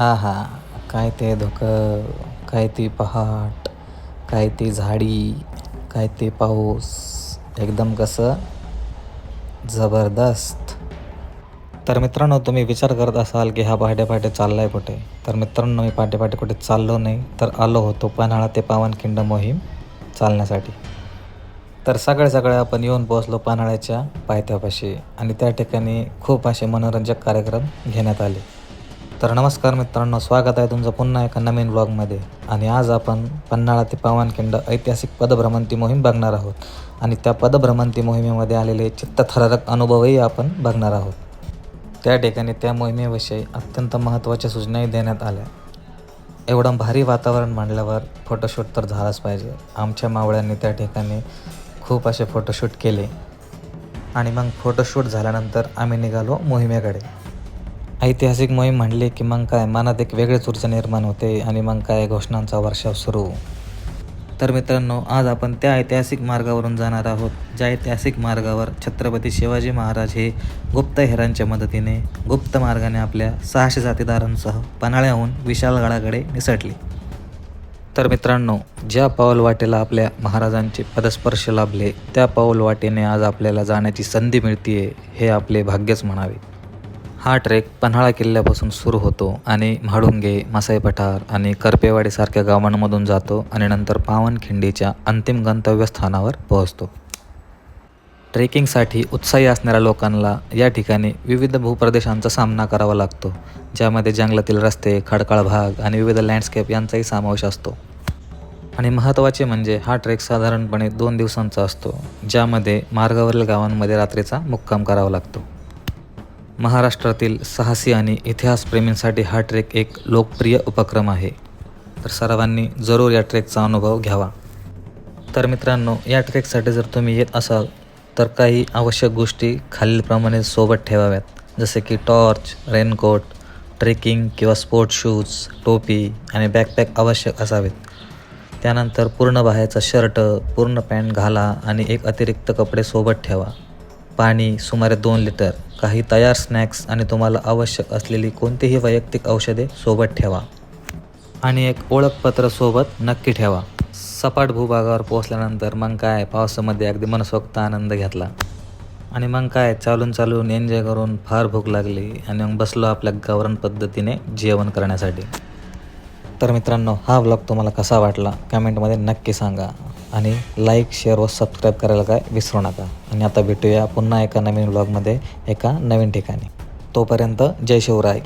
आहा काय ते धुकं काय ती पहाट काय ती झाडी काय ते पाऊस एकदम कसं जबरदस्त. तर मित्रांनो तुम्ही विचार करत असाल की हा पहाटे पहाटे चालला आहे कुठे? तर मित्रांनो मी पहाटे पहाटे कुठे चाललो नाही तर आलो होतो पन्हाळा ते पावनखिंड मोहीम चालण्यासाठी. तर सगळे सगळे आपण येऊन पोहोचलो पन्हाळ्याच्या पायथ्यापाशी आणि त्या ठिकाणी खूप असे मनोरंजक कार्यक्रम घेण्यात आले. तर नमस्कार मित्रांनो स्वागत आहे तुमचं पुन्हा एका नवीन ब्लॉगमध्ये आणि आज आपण पन्हाळा ते पावनखिंड ऐतिहासिक पदभ्रमंती मोहीम बघणार आहोत. आणि त्या पदभ्रमंती मोहिमेमध्ये आलेले चित्तथरारक अनुभवही आपण बघणार आहोत. त्या ठिकाणी त्या मोहिमेविषयी अत्यंत महत्त्वाच्या सूचनाही देण्यात आल्या. एवढं भारी वातावरण मांडल्यावर फोटोशूट तर झालाच पाहिजे. आमच्या मावळ्यांनी त्या ठिकाणी खूप असे फोटोशूट केले. आणि मग फोटोशूट झाल्यानंतर आम्ही निघालो मोहिमेकडे. ऐतिहासिक मोहीम म्हणली की मग काय? मनात एक वेगळीच ऊर्जा निर्माण होते आणि मग काय? घोषणांचा वर्षाव सुरू. तर मित्रांनो आज आपण त्या ऐतिहासिक मार्गावरून जाणार आहोत ज्या ऐतिहासिक मार्गावर छत्रपती शिवाजी महाराज हे गुप्तहेरांच्या मदतीने गुप्त मार्गाने आपल्या सहाशे जातीदारांसह पन्हाळ्याहून विशालगडाकडे निसटली. तर मित्रांनो ज्या पाऊल वाटेला आपल्या महाराजांचे पदस्पर्श लाभले त्या पाऊल वाटेने आज आपल्याला जाण्याची संधी मिळते हे आपले भाग्यच म्हणावे. हा ट्रेक पन्हाळा किल्ल्यापासून सुरू होतो आणि म्हाडुंगे मसाई पठार आणि करपेवाडीसारख्या गावांमधून जातो आणि नंतर पावनखिंडीच्या अंतिम गंतव्यस्थानावर पोहोचतो. ट्रेकिंगसाठी उत्साही असणाऱ्या लोकांना या ठिकाणी विविध भूप्रदेशांचा सामना करावा लागतो ज्यामध्ये जंगलातील रस्ते खडकाळ भाग आणि विविध लँडस्केप यांचाही समावेश असतो. आणि महत्त्वाचे म्हणजे हा ट्रेक साधारणपणे दोन दिवसांचा असतो ज्यामध्ये मार्गावरील गावांमध्ये रात्रीचा मुक्काम करावा लागतो. महाराष्ट्रातील साहसी आणि इतिहासप्रेमींसाठी हा ट्रेक एक लोकप्रिय उपक्रम आहे. तर सर्वांनी जरूर या ट्रेकचा अनुभव घ्यावा. तर मित्रांनो या ट्रेकसाठी जर तुम्ही येत असाल तर काही आवश्यक गोष्टी खालीलप्रमाणे सोबत ठेवाव्यात. जसे की टॉर्च रेनकोट ट्रेकिंग किंवा स्पोर्ट शूज टोपी आणि बॅकपॅक आवश्यक असावेत. त्यानंतर पूर्ण बाहेरचा शर्ट पूर्ण पॅन्ट घाला आणि एक अतिरिक्त कपडे सोबत ठेवा. पाणी सुमारे दोन लिटर काही तयार स्नॅक्स आणि तुम्हाला आवश्यक असलेली कोणतीही वैयक्तिक औषधे सोबत ठेवा. आणि एक ओळखपत्र सोबत नक्की ठेवा. सपाट भूभागावर पोहोचल्यानंतर मग काय? पावसामध्ये अगदी मनसोक्त आनंद घेतला. आणि मग काय? चालून चालून एन्जॉय करून फार भूक लागली आणि मग बसलो आपल्या गावरान पद्धतीने जेवण करण्यासाठी. तर मित्रांनो हा ब्लॉग तुम्हाला कसा वाटला? कमेंटमध्ये नक्की सांगा. आणि लाईक शेअर व सबस्क्राईब करायला काय विसरू नका. आणि आता भेटूया पुन्हा एका नवीन ब्लॉगमध्ये एका नवीन ठिकाणी. तोपर्यंत जय शिवराय.